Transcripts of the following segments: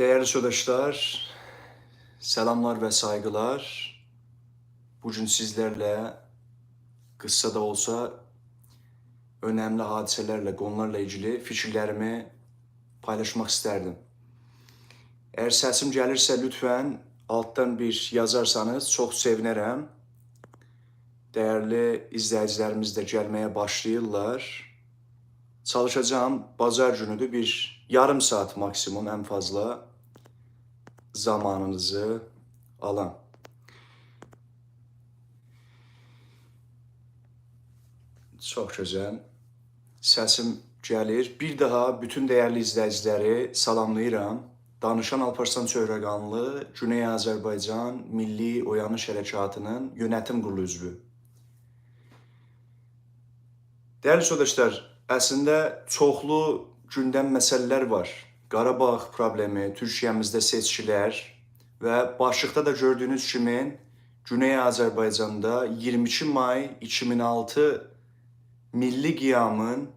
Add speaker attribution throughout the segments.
Speaker 1: Değerli sodaşlar, selamlar ve saygılar. Bugün sizlerle kısa da olsa önemli hadiselerle, konularla ilgili fikirlerimi paylaşmak isterdim. Eğer sesim gelirse lütfen alttan bir yazarsanız çok sevinirim. Değerli izleyicilerimiz de gelmeye başlayırlar. Çalışacağım pazar günü bir yarım saat maksimum en fazla zamanınızı alan. Çok güzel. Səsim gəlir. Bir daha bütün dəyərli izləyiciləri salamlayıram. Danışan Alparslan Çöhrəqanlı Güney Azərbaycan Milli Oyanış Hərəkatının yönetim qurulu üzvü. Değerli sodaşlar, əslində çoxlu gündəm məsələlər var. Qarabağ problemi, Türkiyəmizdə seçkilər və başlıqda da gördüyünüz kimi Güney Azərbaycanda 22 may 2006 milli qiyamın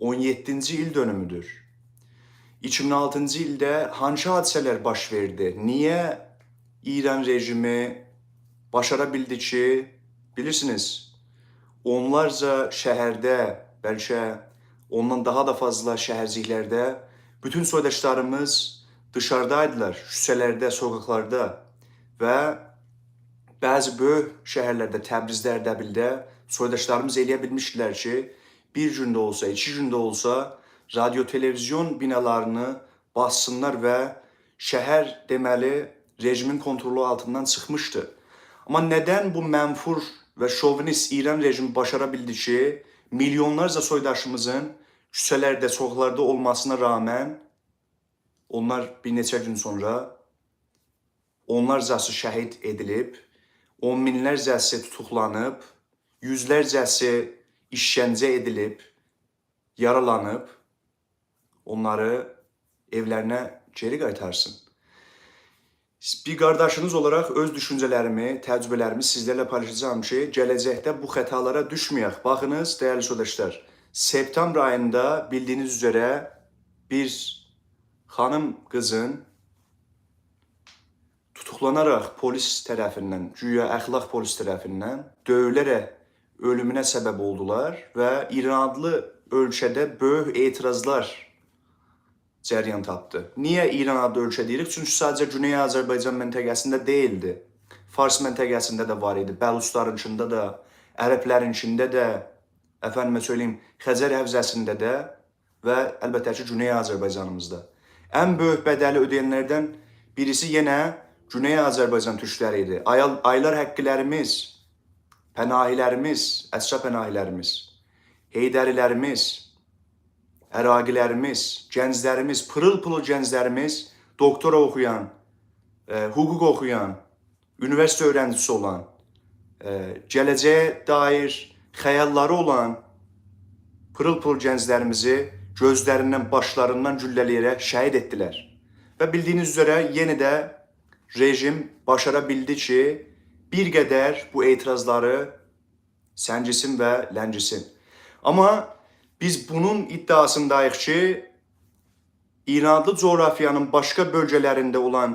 Speaker 1: 17-ci il dönümüdür. 2006-cı ildə hansı hadisələr baş verdi? Niyə İran rejimi başara bildi ki, bilirsiniz, onlarca şəhərdə, bəlkə ondan daha da fazla şəhərciklərdə bütün soydaşlarımız dışarıdaydılar, küçələrdə, sokaklarda və bəzi böyük şəhərlərdə, Təbrizdə, Ərdəbildə soydaşlarımız eləyə bilmişdilər ki, bir gündə olsa, iki gündə olsa radyo televizyon binalarını bassınlar və şəhər deməli rejimin kontrolu altından çıxmışdı. Amma nədən bu mənfur və şovinist İran rejimi başara bildi ki, milyonlarca soydaşımızın küçələrdə, sokaklarda olmasına rağmen onlar bir neçə gün sonra onlarcası şəhid edilib, on minlərcəsi tutuqlanıb, yüzlərcəsi işgəncə edilib, yaralanıb, onları evlərinə geri qaytarsın. Bir qardaşınız olaraq öz düşüncələrimi, təcrübələrimi sizlərlə paylaşacağam ki, gələcəkdə bu xətalara düşməyək. Baxınız, dəyərli sodaşlar, septembr ayında bildiyiniz üzrə bir xanım qızın tutuklanaraq polis tərəfindən, güya əxlaq polis tərəfindən döyülərək ölümünə səbəb oldular və İran adlı ölkədə böyük etirazlar cəryan tapdı. Niyə İran adlı ölkə deyirik? Çünki sadəcə Güney Azərbaycan məntəqəsində deyildi. Fars məntəqəsində də var idi, Bəluçlarınkində də, Ərəblərinkində də, əfəndimə söyləyim, Xəzər Həvzəsində də və əlbəttə ki, Güney Azərbaycanımızda. Ən böyük bədəli ödəyənlərdən birisi yenə Güney Azərbaycan türkləri idi. Ayal, aylar həqqlərimiz, pənahilərimiz, əsra pənahilərimiz, heydərilərimiz, əraqilərimiz, gənclərimiz, pırıl-pırıl gənclərimiz, doktora oxuyan, e, hüquq oxuyan, üniversite öğrencisi olan, e, gələcəyə dair xəyalları olan pırıl-pırıl gənclərimizi gözlərindən, başlarından güllələyərək şəhid etdilər. Və bildiyiniz üzrə yenə də rejim başara bildi ki, bir qədər bu etirazları səncisin və ləncisin. Amma biz bunun iddiasındayıq ki, İranlı coğrafyanın başqa bölgələrində olan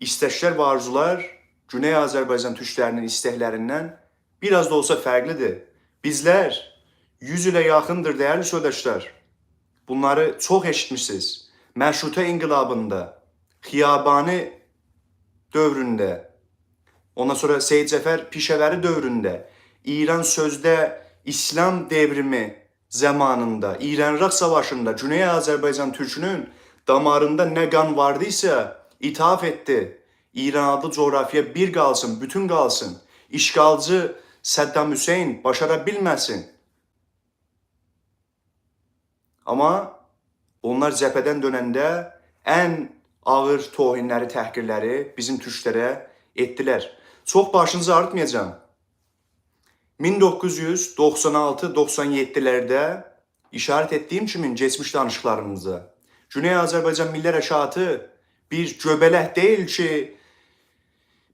Speaker 1: istəklər və arzular Güney Azərbaycan türklərinin istəklərindən biraz da olsa fərqlidir. Bizlər 100 ilə yaxındır dəyərli soydaşlar. Bunları çox eşitmişsiniz. Məşrutə inqilabında, Xiyabani dövründə, ondan sonra Seyid Cəfər Pişəvəri dövründə, İran sözdə İslam devrimi zamanında, İran-Irak savaşında Güney Azərbaycan türkünün damarında nə qan vardıysa ithaf etdi. İran adlı coğrafya bir qalsın, bütün qalsın. İşgalcı Saddam Hüseyn başara bilməsin. Amma onlar cəbhədən dönəndə ən ağır tohinləri, təhqirləri bizim türklərə etdilər. Çox başınızı ağrıtmayacağım. 1996-97'lerde işaret ettiğim kimin geçmiş danışıqlarımızda Güney Azərbaycan Milli Hərəkatı bir göbələk deyil ki,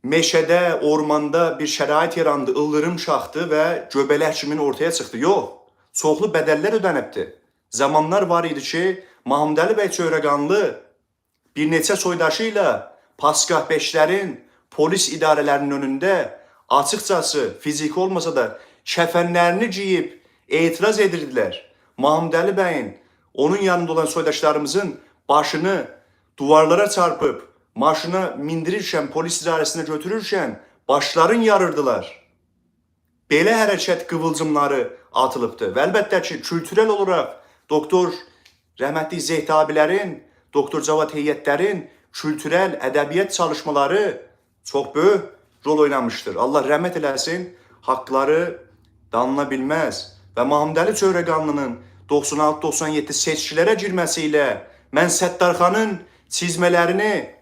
Speaker 1: meşədə, ormanda bir şərait yarandı, ıldırım şaxdı və göbələk kimin ortaya çıxdı. Yox, çoxlu bədəllər ödənibdi. Zamanlar var idi ki, Mahmudəli bəy Çöhrəqanlı bir neçə soydaşı ilə Paskah 5-lərin polis idarələrinin önündə açıqcası fiziki olmasa da kəfənlərini geyib etiraz edirdilər. Mahmud Əli bəyin onun yanında olan soydaşlarımızın başını duvarlara çarpıb maşına mindirirkən, polis idarəsinə götürürkən başların yarırdılar. Belə hərəkət qıvılcımları atılıbdı. Və əlbəttə ki, kültürel olaraq doktor rəhmətli Zeyt abilərin, doktor Cavad heyətlərin kültürel ədəbiyyat çalışmaları çox böyük rol oynamışdır. Allah rəhmət eləsin, haqqları danıla bilməz və Mahmud Əli Çöhrəqanlının 96-97 seçkilərə girməsi ilə mən Səttarxanın çizmələrini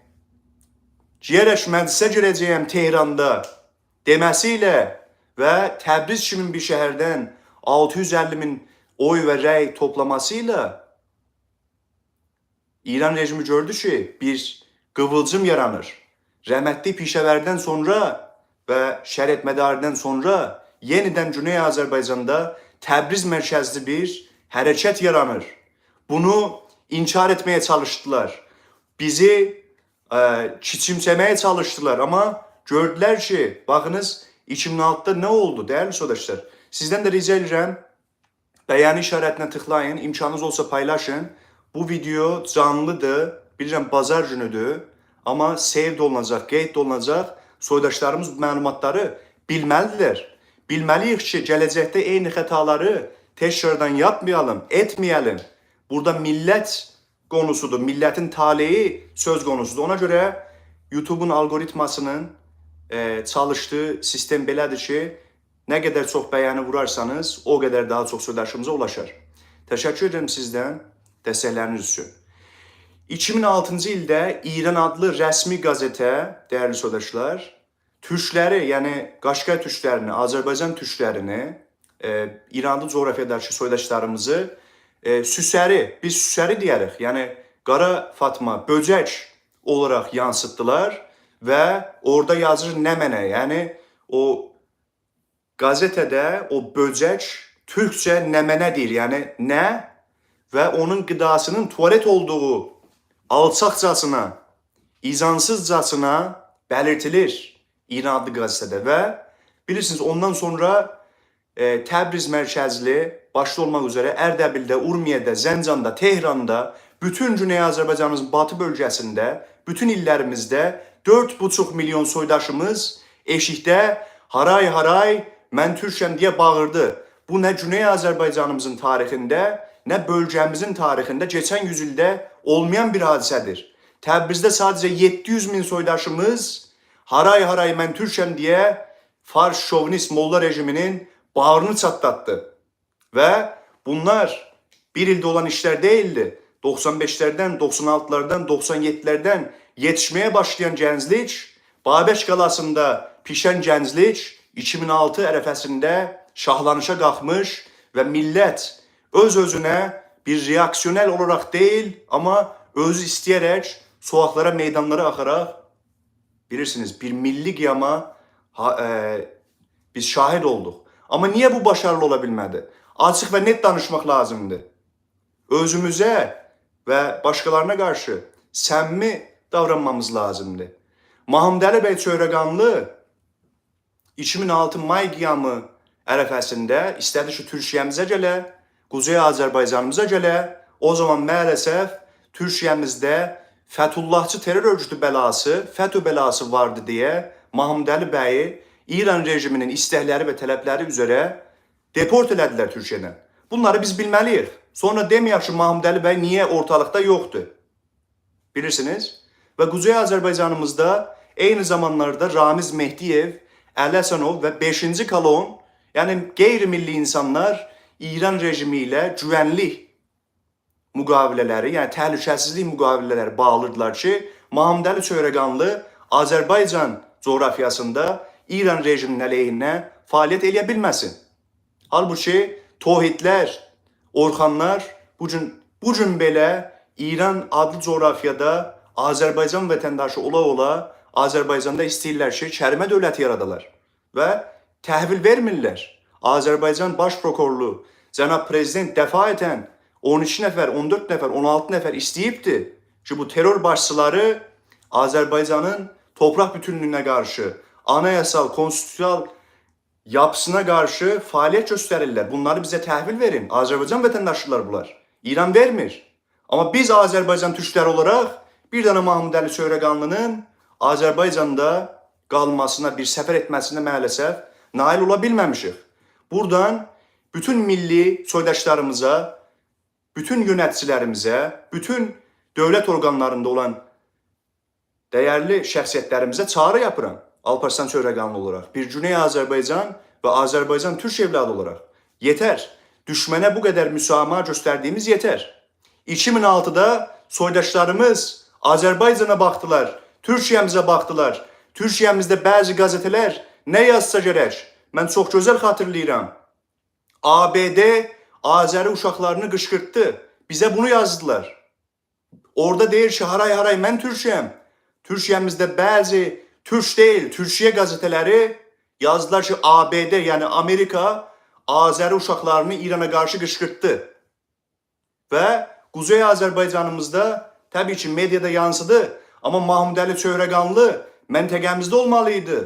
Speaker 1: Giyərək məclisə girəcəyəm Tehranda deməsi ilə və Təbriz kimi bir şəhərdən 650 min oy və rəy toplaması ilə İran rejimi gördü ki, bir qıvılcım yaranır. Rəhmətli Pişəvərdən sonra və Şərət Mədaridən sonra yenidən Güney Azərbaycanda Təbriz mərkəzli bir hərəkət yaranır. Bunu inkar etməyə çalışdılar. Bizi ə, kiçimsəməyə çalışdılar ama gördülər ki, baxınız 2006'da ne oldu değerli sodaşlar? Sizden de rica edirəm beğeni işaretine tıklayın, imkanınız olsa paylaşın. Bu video canlıdır, bilirəm bazar günüdür. Ama save olunacaq, qeyd olunacaq. Soydaşlarımız bu məlumatları bilməlidirlər. Bilməliyik ki, gələcəkdə eyni xətaları təkrardan yapmayalım, etməyəlim. Burada millət konusudur, milletin taleyi söz konusudur. Ona göre YouTube'un algoritmasının e, çalıştığı sistem belədir ki, nə qədər çox bəyəni vurarsanız, o qədər daha çox soydaşımıza ulaşar. Təşəkkür edirəm sizdən dəstəkləriniz üçün. 2006-cı ildə İran adlı rəsmi qəzetə, dəyərli soydaşlar, türkləri, yəni Qaşqay türklərini, Azərbaycan türklərini, e, İranlı coğrafiyadakı soydaşlarımızı e, süsəri, biz süsəri deyərik, yəni qara Fatma, böcək olaraq yansıtdılar və orada yazır nə mənə, yəni o Gazetede o böcek Türkçe nemene deyir. Yani ne ve onun gıdasının tuvalet olduğu alçakcasına, izansızcasına belirtilir İran adlı gazetede ve bilirsiniz ondan sonra e, Təbriz mərkəzli başta olmaq üzere Ərdəbildə, Urmiyədə, Zəncanda, Tehranda, bütün Güney Azərbaycanımızın batı bölgəsində, bütün illərimizdə 4,5 milyon soydaşımız eşikdə haray haray mən Türkəm deyə bağırdı. Bu nə Güney Azərbaycanımızın tarixində, nə bölgəmizin tarixində keçən yüzildə olmayan bir hadisədir. Təbrizdə sadəcə 700 min soydaşımız haray haray mən Türkəm deyə Fars şovinist molla rejiminin bağrını çatlattı. Və bunlar bir ildə olan işlər deyildi. 95'lerden, 96'lardan, 97'lerden yetişmeye başlayan gənclik, Babək qalasında pişən gənclik 2006 ərəfəsində şahlanışa qalxmış və millət öz-özünə bir reaksiyonel olaraq deyil, amma özü istəyərək soğaqlara, meydanlara axaraq bilirsiniz bir milli qiyama ha, e, biz şahid olduq. Amma niyə bu başarılı ola bilmədi? Açıq və net danışmaq lazımdır. Özümüzə və başqalarına qarşı səmimi davranmamız lazımdır. Mahmud Əli bəy Çöhrəqanlı 2006 may qiyamı ərəfəsində istədi ki, Türkiyəmizə gələ, Quzey Azərbaycanımıza gələ. O zaman maalesef Türkiyəmizdə Fətullahçı terror örgütü bəlası, FETÖ bəlası vardı deyə Mahmud Əli bəyi İran rejiminin istəkləri və tələbləri üzrə deport elədilər Türkiyədən. Bunları biz bilməliyik. Sonra deməyək ki, Mahmud Əli bəy niyə ortalıqda yoxdur? Bilirsiniz? Və Quzey Azərbaycanımızda eyni zamanlarda Ramiz Mehdiyev, Əli Həsənov və 5-ci kolon, yəni qeyri-milli insanlar İran rejimi ilə güvənlik müqavilələri, yəni təhlükəsizlik müqavilələri bağladılar ki, Mahmud Əli Çöhrəqanlı Azərbaycan coğrafiyasında İran rejiminin əleyhinə fəaliyyət eləyə bilməsin. Halbuki tohidlər, Orxanlar bu gün bu gün belə İran adlı coğrafiyada Azərbaycan vətəndaşı ola-ola Azərbaycanda istəyirlər ki, kərimə dövləti yaradalar və təhvil vermirlər. Azərbaycan Baş Prokurorluğu cənab prezident dəfaətən 12 nəfər, 14 nəfər, 16 nəfər istəyibdi ki bu terör başçıları Azerbaycan'ın toprak bütünlüğüne karşı, anayasal, konstitüsyonel yapısına karşı faaliyet gösterirler. Bunları bize təhvil verin. Azerbaycan vətəndaşları bunlar. İran vermir. Ama biz Azerbaycan Türkləri olarak bir dənə Mahmud Əli Söyrəqanlının Azerbaycanda qalmasına, bir səfər etməsinə maalesef nail ola bilməmişik. Buradan bütün milli soydaşlarımıza, bütün yöneticilərimizə, bütün dövlət orqanlarında olan dəyərli şəxsiyyətlərimizə çağrı yapıram. Alparslan Çöyrəqanlı olaraq, bir Güney Azərbaycan və Azərbaycan Türk evladı olaraq. Yetər. Düşmənə bu qədər müsamaha göstərdiyimiz yetər. 2006-da soydaşlarımız Azərbaycana baxdılar, Türkiyəmizə baxdılar. Türkiyəmizdə bəzi qəzetələr nə yazsa gərək. Mən çox gözəl xatırlayıram. ABD Azəri uşaqlarını qışqırtdı. Bizə bunu yazdılar. Orada deyir ki, haray haray mən Türkiyəm. Türkiyəmizdə bəzi Türk deyil, Türkiyə qəzetələri yazdılar ki, ABD, yəni Amerika Azəri uşaqlarını İrana qarşı qışqırtdı. Və Quzey Azərbaycanımızda təbii ki, mediada yansıdı, amma Mahmud Əli Çöyrəqanlı məntəqəmizdə olmalıydı.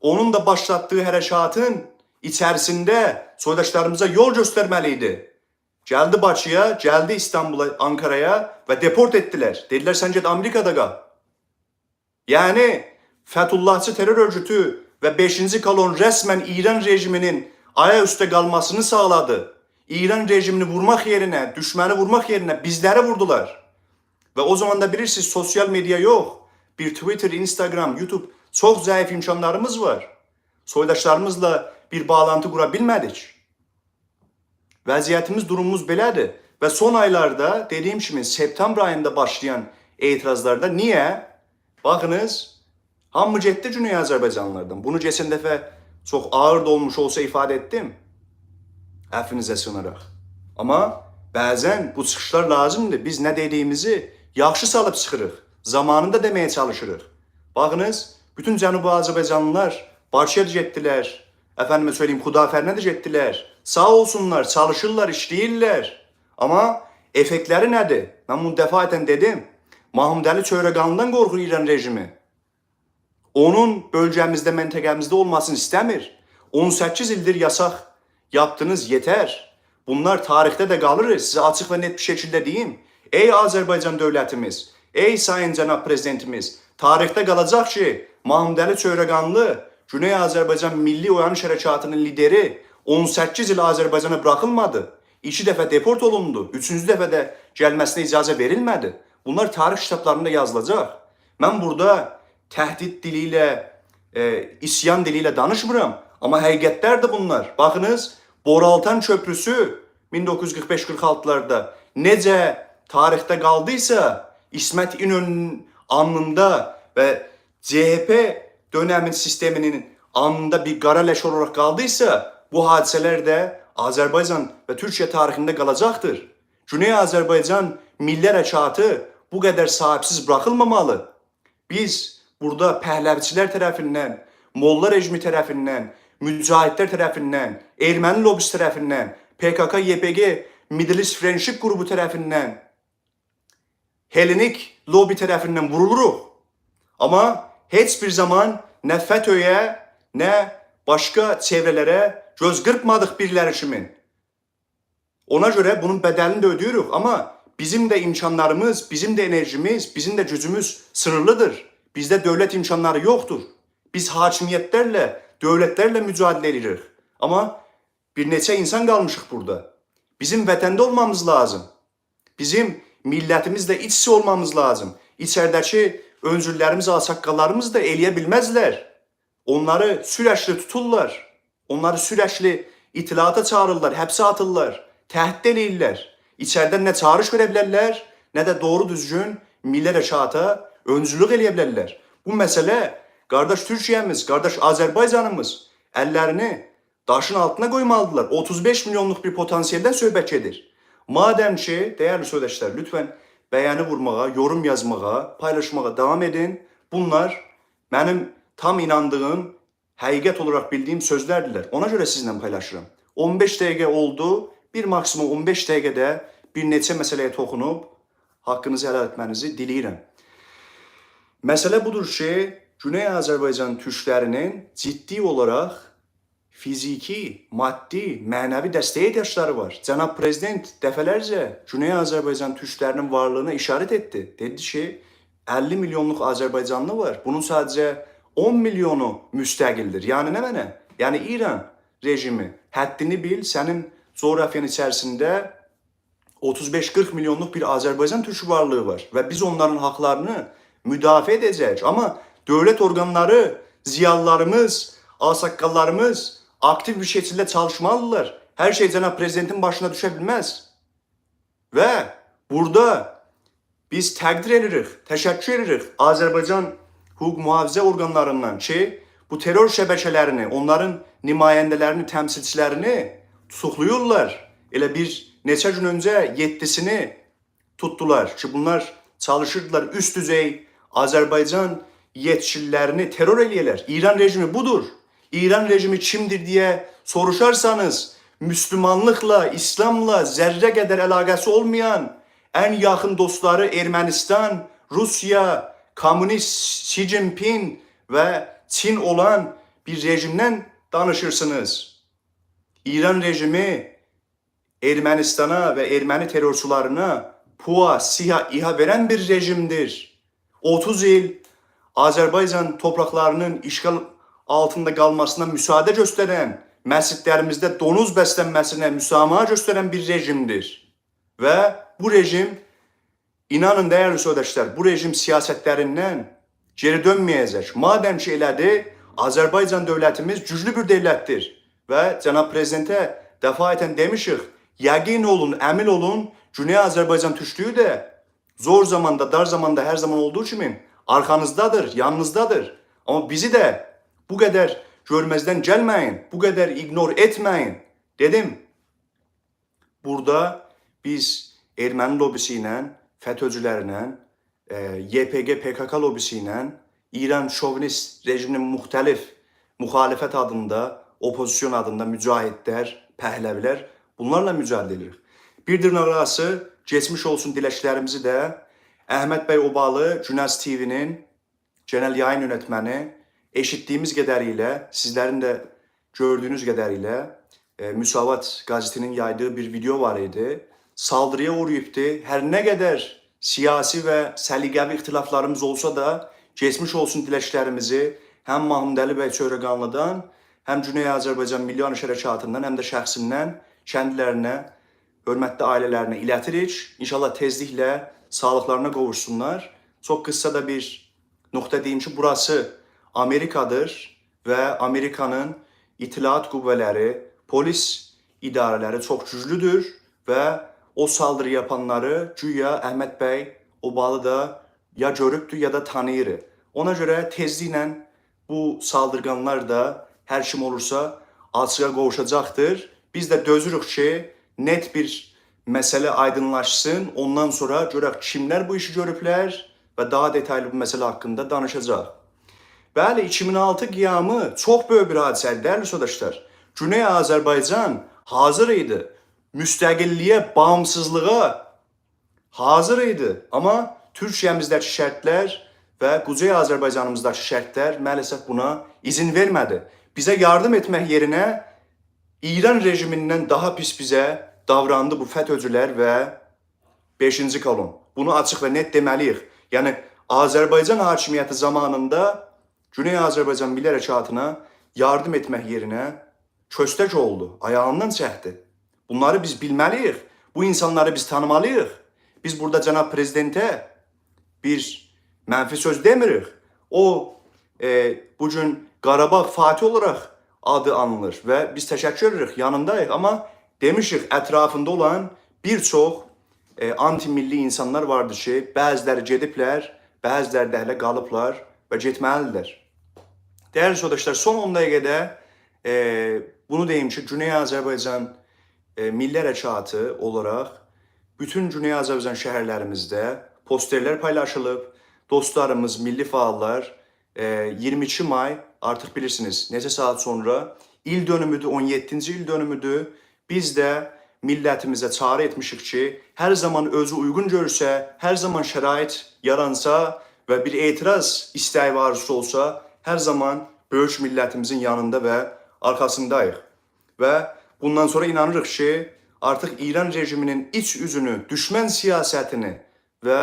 Speaker 1: Onun da başlattığı hərəkatın içərisində soydaşlarımıza yol göstərməliydi. Gəldi Bakıya, gəldi İstanbula, Ankara'ya və deport etdilər. Dedilər sən get Amerikada qal. Yəni Fətullahçı terör örgütü və 5-ci kolon rəsmən İran rejiminin aya üstə qalmasını sağladı. İran rejimini vurmaq yerinə, düşməni vurmaq yerinə bizləri vurdular. Və o zaman da bilirsiniz sosyal medya yox. Bir Twitter, Instagram, YouTube çox zəif imkanlarımız var. Soydaşlarımızla bir bağlantı qura bilmədik. Vəziyyətimiz, durumumuz belədir. Və son aylarda dediyim kimi septembr ayında başlayan etirazlarda niyə? Baxınız, hamı getdi Güney Azərbaycanlılardan. Bunu keçən dəfə çox ağır da olmuş olsa ifadə etdim. Əfvinizə sığınaraq. Amma bəzən bu çıxışlar lazımdır. Biz nə dediyimizi yaxşı salıb çıxırıq. Zamanında deməyə çalışırıq. Baxınız, bütün Cənubi Azərbaycanlılar Bakıya da getdilər. Əfəndimə söyleyeyim, Xudafərinə də getdilər. Sağ olsunlar, çalışırlar, işləyirlər. Amma effektləri nədir? Mən bunu dəfəətən dedim. Mahmud Əli Çöyrəqanlıdan qorxur İran rejimi. Onun bölgəmizdə, məntəqəmizdə olmasını istəmir. 18 ildir yasaq yaptınız yetər. Bunlar tarixdə də qalır. Sizə açıq və net bir şəkildə deyim. Ey Azərbaycan dövlətimiz, ey sayın cənab prezidentimiz, tarixdə qalacaq ki, Mahmud Əli Çöyrəqanlı Güney Azərbaycan Milli Oyanış Hərəkatının lideri 18 il Azərbaycana buraxılmadı. 2 dəfə deport olundu. 3-cü dəfə də gəlməsinə icazə verilmədi. Bunlar tarix kitablarında yazılacaq. Mən burada təhdid dili ilə, e, isyan dili ilə danışmıram. Amma həqiqətlərdir bunlar. Baxınız, Boraltan köprüsü 1945-46-larda necə tarixdə qaldıysa, İsmət İnönü'nün anında və CHP dönemin sisteminin anında bir qara leş olarak kaldıysa bu hadiseler de Azerbaycan ve Türkiye tarihinde kalacaktır. Güney Azerbaycan milli hərəkatı bu kadar sahipsiz bırakılmamalı. Biz burada pəhləvçilər tərəfindən, Molla rejimi tərəfindən, mücahidlər tərəfindən, erməni lobisi tərəfindən, PKK, YPG, Middle East Friendship qrupu tərəfindən, Helenik lobi tərəfindən vuruluruq. Amma heç bir zaman nə FETÖ'yə, nə başqa çevrələrə göz qırpmadıq biriləri kimi. Ona görə bunun bədəlini də ödəyirik, amma bizim də imkanlarımız, bizim də enerjimiz, bizim də gücümüz sınırlıdır. Bizdə dövlət imkanları yoxdur. Biz hakimiyyətlərlə, dövlətlərlə mücadilə edirik. Amma bir neçə insan qalmışıq burada. Bizim vətəndə olmamız lazım. Bizim millətimizlə iç içe olmamız lazım. İçəridəki öncüllərimiz, alçaqqallarımız da eləyə bilməzlər. Onları sürəkli tuturlar. Onları sürəkli itilata çağırırlar, həbsə atırlar, təhdid eləyirlər. İçəridən nə çağırış verə bilərlər, nə də doğru düzgün milli hərəkata öncülük eləyə bilərlər. Bu məsələ qardaş Türkiyəmiz, qardaş Azərbaycanımız əllərini daşın altına qoymalıdırlar. 35 milyonluq bir potansiyeldən söhbət gedir. Madem ki, dəyərli sözdaşlar, lütfən bəyəni vurmağa, yorum yazmağa, paylaşmağa devam edin. Bunlar mənim tam inandığım, həqiqət olaraq bildiyim sözlərdirlər. Ona görə sizinlə paylaşıram. 15 dəqiqə oldu. Bir maksimum 15 dəqiqədə bir neçə məsələyə toxunub haqqınızı helal etmənizi diləyirəm. Məsələ budur ki, Güney Azərbaycan türklərinin ciddi olaraq fiziki, maddi, mənəvi dəstəyə ehtiyacları var. Cənab prezident dəfələrcə Güney Azərbaycan türklərinin varlığına işarət etdi. Dedi ki, 50 milyonluq Azərbaycanlı var. Bunun sadəcə 10 milyonu müstəqildir. Yəni nə mənə? Yəni İran rejimi həddini bil, sənin coğrafiyan içərisində 35-40 milyonluq bir Azərbaycan türkü varlığı var və biz onların haqlarını müdafiə edəcəyik. Amma dövlət orqanları, ziyalılarımız, ağsaqqallarımız aktiv bir şəkildə çalışmalıdırlar. Hər şey cənab prezidentin başına düşə bilməz. Və burada biz təqdir edirik, təşəkkür edirik Azərbaycan hüquq mühafizə orqanlarından ki, bu terror şəbəkələrini, onların nümayəndələrini, təmsilçilərini tutuqlayırlar. Elə bir neçə gün öncə 7-sini tutdular ki, bunlar çalışırdılar üst düzey Azərbaycan yetkililərini terror eləyirlər. İran rejimi budur. İran rejimi kimdir deyə soruşarsanız, Müslümanlıqla, İslamla zərrə qədər əlaqəsi olmayan ən yaxın dostları Ermənistan, Rusiya, komünist Xi Jinping və Çin olan bir rejimdən danışırsınız. İran rejimi Ermənistana və erməni terrorçularına PUA, SİHA, İHA verən bir rejimdir. 30 il Azərbaycan torpaqlarının işğal altında qalmasına müsaade göstərən, məscidlərimizdə donuz bəslənməsinə müsamaha göstərən bir rejimdir. Və bu rejim inanın dəyərli soydaşlar, bu rejim siyasətlərindən geri dönməyəcək. Madəm ki elədi, Azərbaycan dövlətimiz güclü bir dövlətdir və cənab prezidentə dəfayətən demişik, yəqin olun, əmin olun, Güney Azərbaycan türklüyü də zor zamanda, dar zamanda hər zaman olduğu kimi arxanızdadır, yanınızdadır. Amma bizi də bu qədər görməzdən gəlməyin, bu qədər ignor etməyin. Dedim, burada biz erməni lobisi ilə, FETÖ'cülərlə, e, YPG PKK lobisi ilə, İran şovinist rejiminin müxtəlif müxalifət adında, opozisyon adında mücahidlər, pəhləvilər bunlarla mücadilə edirik. Bir dırnaqarası geçmiş olsun diləklərimizi də Əhməd bəy Obalı Günəz TV-nin genel yayın yönetməni eşitdiyimiz qədərilə, sizlərin də gördüyünüz qədərilə e, Müsavat gazetinin yaydığı bir video var idi. Saldırıya uğrayıbdı. Hər nə qədər siyasi və səliqəvi ixtilaflarımız olsa da geçmiş olsun diləklərimizi həm Mahmud Əli bəy Çöhrəqanlıdan, həm Güney Azərbaycan Milli Anış Hərəkatından, həm də şəxsimdən kəndlərinə, hörmətli ailələrinə iletirik. İnşallah tezliklə sağlıqlarına qovuşsunlar. Çox qısa da bir nöqtə deyim ki, burası Amerikadır və Amerikanın itilaat qüvvələri, polis idarələri çox güclüdür və o saldırı yapanları güya Əhməd bəy Obalı da ya görübdür ya da tanıyır. Ona görə tezliklə bu saldırganlar da hər kim olursa açığa qovuşacaqdır. Biz də dözürük ki, net bir məsələ aydınlaşsın. Ondan sonra görək kimlər bu işi görüblər və daha detaylı bu məsələ haqqında danışacaq. Bəli, 2006 qiyamı çox böyük bir hadisədir, dəyərli sodaşlar. Güney Azərbaycan hazır idi. Müstəqilliyə, bağımsızlığa hazır idi. Amma Türkiyəmizdəki şərtlər və Quzey Azərbaycanımızdakı şərtlər maalesef buna izin vermədi. Bizə yardım etmək yerinə İran rejimindən daha pis bizə davrandı bu FETÖ'cülər və 5-ci kolon. Bunu açıq və net deməliyik. Yəni Azərbaycan hakimiyyəti zamanında Güney Azərbaycan Milli Hərəkatına yardım etmək yerinə köstək oldu, ayağından çəkdi. Bunları biz bilməliyik. Bu insanları biz tanımalıyıq. Biz burada cənab prezidentə bir mənfi söz demirik. O e, bu gün Qarabağ Fatih olaraq adı anılır və biz təşəkkür edirik, yanındayıq. Amma demişik ətrafında olan bir çox e, anti-milli insanlar vardır ki, bəziləri gediblər, bəziləri də hələ qalıblar və getməlidirlər. Değerli sodaşlar son 10 dəqiqədə e, bunu deyim ki, Güney Azərbaycan e, Milli Hərəkatı olaraq bütün Güney Azərbaycan şəhərlərimizdə posterlər paylaşılıb. Dostlarımız, milli faallar e, 22 may artıq bilirsiniz neçə saat sonra il dönümüdür, 17-ci il dönümüdür. Biz də millətimizə çağrı etmişik ki, hər zaman özü uyğun görsə, hər zaman şərait yaransa və bir etiraz istəyi və olsa, hər zaman böyük millətimizin yanında və arxasındayıq. Və bundan sonra inanırıq ki, artıq İran rejiminin iç üzünü, düşmən siyasətini və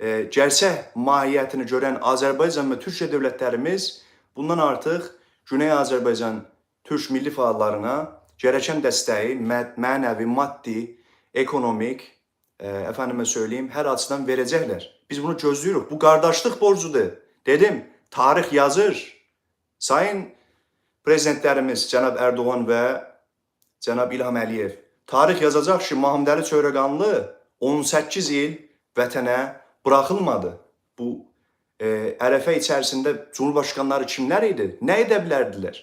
Speaker 1: e, gerçək mahiyyətini görən Azərbaycan və Türkiyə dövlətlərimiz bundan artıq Güney Azərbaycan Türk milli fəallarına gereken mə- mənəvi, maddi, ekonomik, e, efendime söyleyeyim her açıdan verəcəklər. Biz bunu gözləyirik. Bu qardaşlıq borcudur. Dedim, tarix yazır. Sayın prezidentlərimiz cənab Erdoğan və cənab İlham Əliyev tarix yazacaq ki, Mahmudəli Çöyrəqanlı 18 il vətənə buraxılmadı. Bu e, ərəfə içərisində cumhurbaşkanları kimlər idi? Nə edə bilərdilər?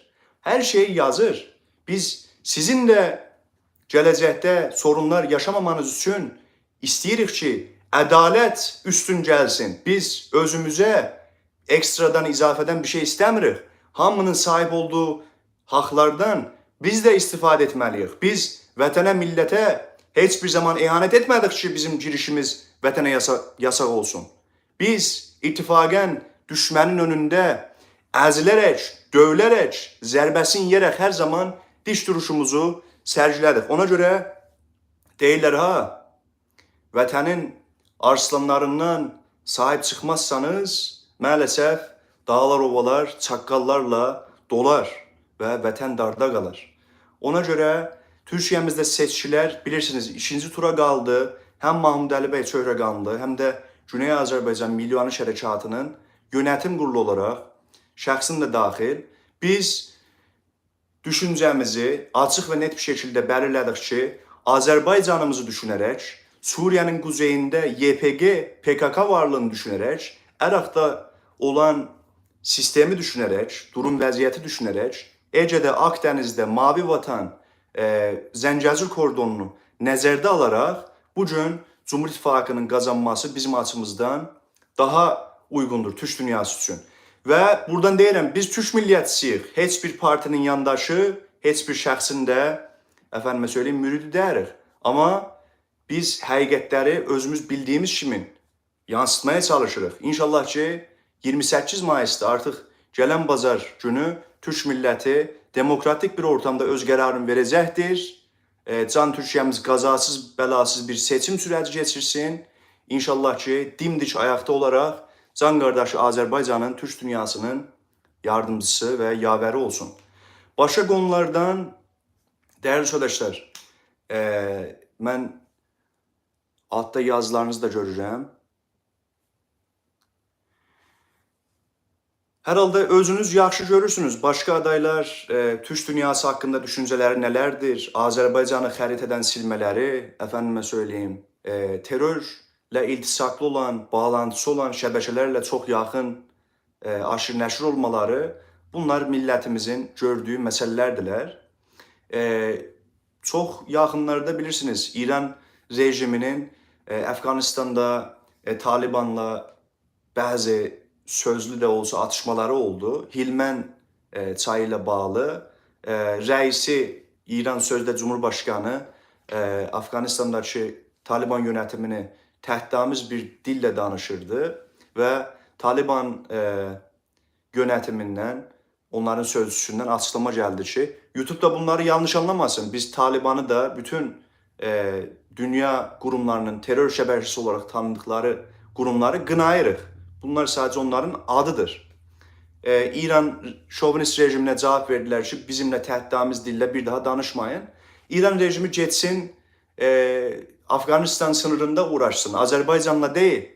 Speaker 1: Hər şey yazır. Biz sizinlə gələcəkdə sorunlar yaşamamanız üçün istəyirik ki, ədalət üstün gəlsin. Biz özümüzə ekstradan izafədən bir şey istəmirik. Hamının sahib olduğu haqlardan biz də istifadə etməliyik. Biz vətənə, millətə heç bir zaman ihanət etmədik ki, bizim girişimiz vətənə yasa yasaq olsun. Biz ittifaqən düşmənin önündə əzilərək, döyülərək, zərbəsin yerək hər zaman diş duruşumuzu sərgilədik. Ona görə deyirlər ha, vətənin arslanlarından sahib çıxmazsanız, maalesef dağlar, ovalar, çaqqallarla dolar və vətən darda qalar. Ona görə Türkiyəmizdə seçkilər bilirsiniz ikinci tura qaldı. Həm Mahmud Əli bəy Çöhrəqanlı, həm də Güney Azərbaycan Milyonluş Hərəkatının yönetim qurulu olaraq şəxsim də daxil biz düşüncəmizi açıq və net bir şəkildə belirlədik ki, Azərbaycanımızı düşünərək, Suriye'nin kuzeyində YPG, PKK varlığını düşünərək, Irak'ta olan sistemi düşünərək, durum vəziyyəti düşünərək, Ege'də, Akdeniz'də, Mavi Vatan, e, Zəngəzur kordonunu nəzərdə alaraq bu gün Cumhur İttifaqının qazanması bizim açımızdan daha uyğundur Türk dünyası üçün. Və buradan deyirəm, biz Türk milliyətçisiyik. Heç bir partinin yandaşı, heç bir şəxsin də efendime söyleyeyim müridi deyirik. Amma biz həqiqətləri özümüz bildiyimiz kimi yansıtmaya çalışırıq. İnşallah ki 28 Mayıs'ta artıq gələn bazar günü Türk milləti demokratik bir ortamda öz qərarını verəcəkdir. E, can Türkiyəmiz qazasız, bəlasız bir seçim sürəci keçirsin. İnşallah ki dimdik ayaqda olaraq can qardaşı Azərbaycanın, Türk dünyasının yardımcısı və yavəri olsun. Başqa qonulardan Değerli arkadaşlar, eee mən altta yazılarınızı da görürəm. Hər halda özünüz yaxşı görürsünüz. Başqa adaylar e, Türk dünyası haqqında düşüncələri nələrdir? Azərbaycanı xəritədən silmələri, əfəndimə söyləyim, e, terrorla iltisaqlı olan, bağlantısı olan şəbəkələrlə çox yaxın e, aşır nəşr olmaları bunlar millətimizin gördüyü məsələlərdirlər. E, çox yaxınlarda bilirsiniz İran rejiminin e, Əfqanistanda e, Talibanla bəzi sözlü də olsa atışmaları oldu. Hilmən e, çayı bağlı e, rəisi İran sözdə Cumhurbaşkanı e, Afqanistandakı Taliban yönetimini təhdidamiz bir dillə danışırdı və Taliban e, yönetiminden, onların sözcüsündən açıklama geldi ki, YouTube'da bunları yanlış anlamasın. Biz Taliban'ı da bütün e, dünya kurumlarının terör şəbəkəsi olarak tanıdıkları kurumları qınayırıq. Bunlar sadece onların adıdır. E, İran şovinist rejimine cevap verdiler ki, bizimle təhdidamiz dillə bir daha danışmayın. İran rejimi geçsin, e, Afganistan sınırında uğraşsın. Azerbaycan'la değil.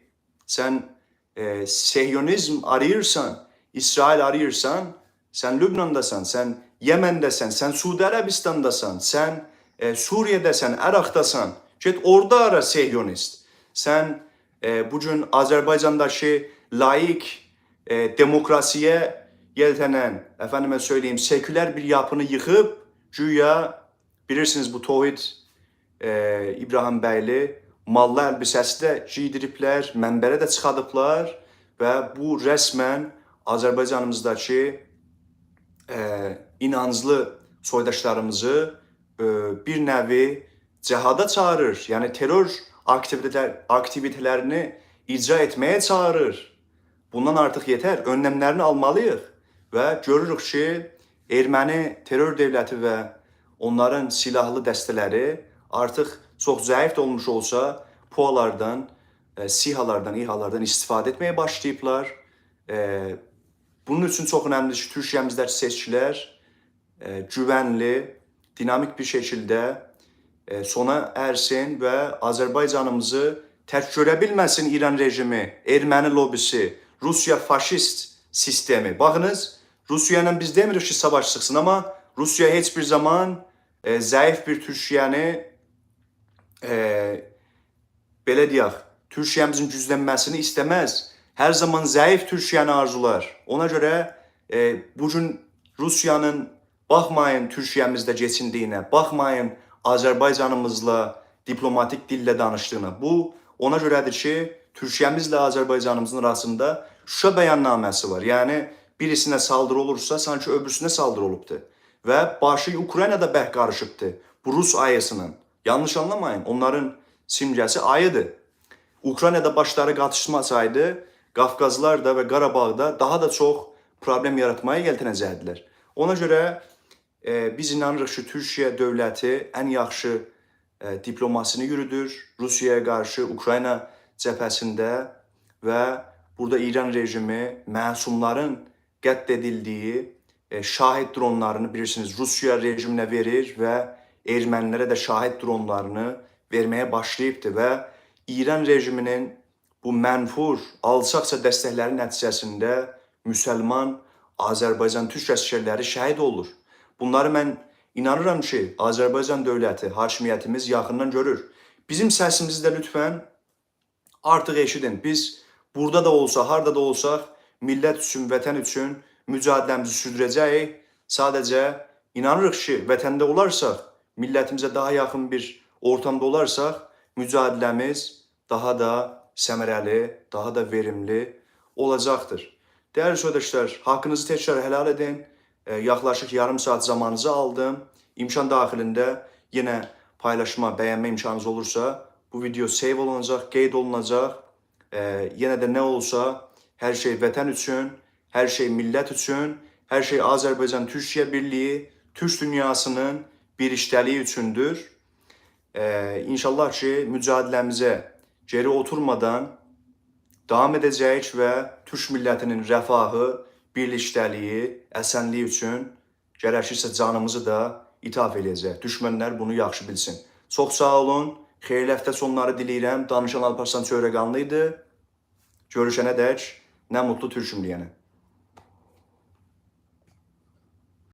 Speaker 1: Sen e, Sehyonizm arıyorsan, İsrail arıyorsan, sen Lübnan'dasan, sen Yemen'desən, sen Suudi Arabistan'dasan, sen e, Suriye'desən, Irak'dasan. Get orada ara Sehyonist. Sen e, bugün Azerbaycan'daki laik e, demokrasiye yeltenen, efendime söyleyeyim, seküler bir yapını yıkıp, güya bilirsiniz bu Tohid e, İbrahim Bəyli mallı əlbisəsi də giydiriblər, mənbərə də çıxadıblar və bu rəsmən Azərbaycanımızdakı e, inanclı soydaşlarımızı e, bir nəvi cihada çağırır. Yəni terror aktiviteler, aktivitelerini icra etmeye çağırır. Bundan artıq yetər. Önlemlerini almalıyıq və görürük ki, erməni terror devləti və onların silahlı dəstələri artıq çox zəif də olmuş olsa, PUA-lardan, e, SİHA-lardan, İHA-lardan istifadə etməyə başlayıblar. E, bunun üçün çox önəmlidir ki, Türkiyəmizdəki seçkilər e, güvənli, dinamik bir şəkildə e, sona ersin və Azərbaycanımızı tərk görə İran rejimi, erməni lobisi, Rusiya faşist sistemi. Baxınız, Rusiya ilə biz demirik ki, savaş çıxsın, amma Rusiya heç bir zaman e, zəif bir Türkiyəni e, belə deyək, Türkiyəmizin güclənməsini istəməz. Hər zaman zəif Türkiyəni arzular. Ona görə e, bu gün Rusiyanın baxmayın Türkiyəmizdə keçindiyinə, baxmayın Azərbaycanımızla diplomatik dillə danışdığına. Bu ona görədir ki, Türkiyəmizlə Azərbaycanımızın arasında Şuşa bəyannaməsi var. Yəni birisinə saldırı olursa, sanki öbürsünə saldırı olubdu. Və başı Ukraynada bərk qarışıbdı. Bu Rus ayısının. Yanlış anlamayın. Onların simgəsi ayıdır. Ukraynada başları qatışmasaydı, Qafqazlar da və Qarabağda daha da çox problem yaratmaya gəltinəcəkdilər. Ona görə e, biz inanırıq ki, Türkiyə dövləti ən yaxşı e, diplomasini yürüdür Rusiyaya qarşı Ukrayna cəbhəsində və burada İran rejimi məsumların qətl edildiyi e, şahid dronlarını bilirsiniz Rusiya rejiminə verir və ermənilərə də şahid dronlarını verməyə başlayıbdı və İran rejiminin bu mənfur, alçaqca dəstəkləri nəticəsində müsəlman Azərbaycan türk əsgərləri şəhid olur. Bunları mən inanıram ki, Azərbaycan dövləti, hakimiyyətimiz yaxından görür. Bizim səsimizi də lütfən artıq eşidin. Biz burada da olsa, harda da olsaq, millət üçün, vətən üçün mücadiləmizi sürdürəcəyik. Sadəcə inanırıq ki, vətəndə olarsak, millətimizə daha yaxın bir ortamda olarsak, mücadiləmiz daha da səmərəli, daha da verimli olacaqdır. Değerli arkadaşlar, hakkınızı tekrar helal edin. E, yaklaşık yarım saat zamanınızı aldım. İmkan dahilinde yine paylaşma, beğenme imkanınız olursa bu video save olunacak, qeyd olunacaq. E, yine de ne olsa her şey vətən üçün, her şey millət üçün, her şey Azərbaycan-Türkiyə birliyi, Türk dünyasının bir işləliyi üçündür. E, inşallah ki mücadiləmizə geri oturmadan davam edəcəyik və Türk millətinin rəfahı, birlikdəliyi, əsənliyi üçün gərəkirsə canımızı da ithaf eləyəcək. Düşmənlər bunu yaxşı bilsin. Çox sağ olun. Xeyirli həftə sonları diləyirəm. Danışan Alparslan Çöyrəqanlı idi. Görüşənə dək nə mutlu türkümlüyənə.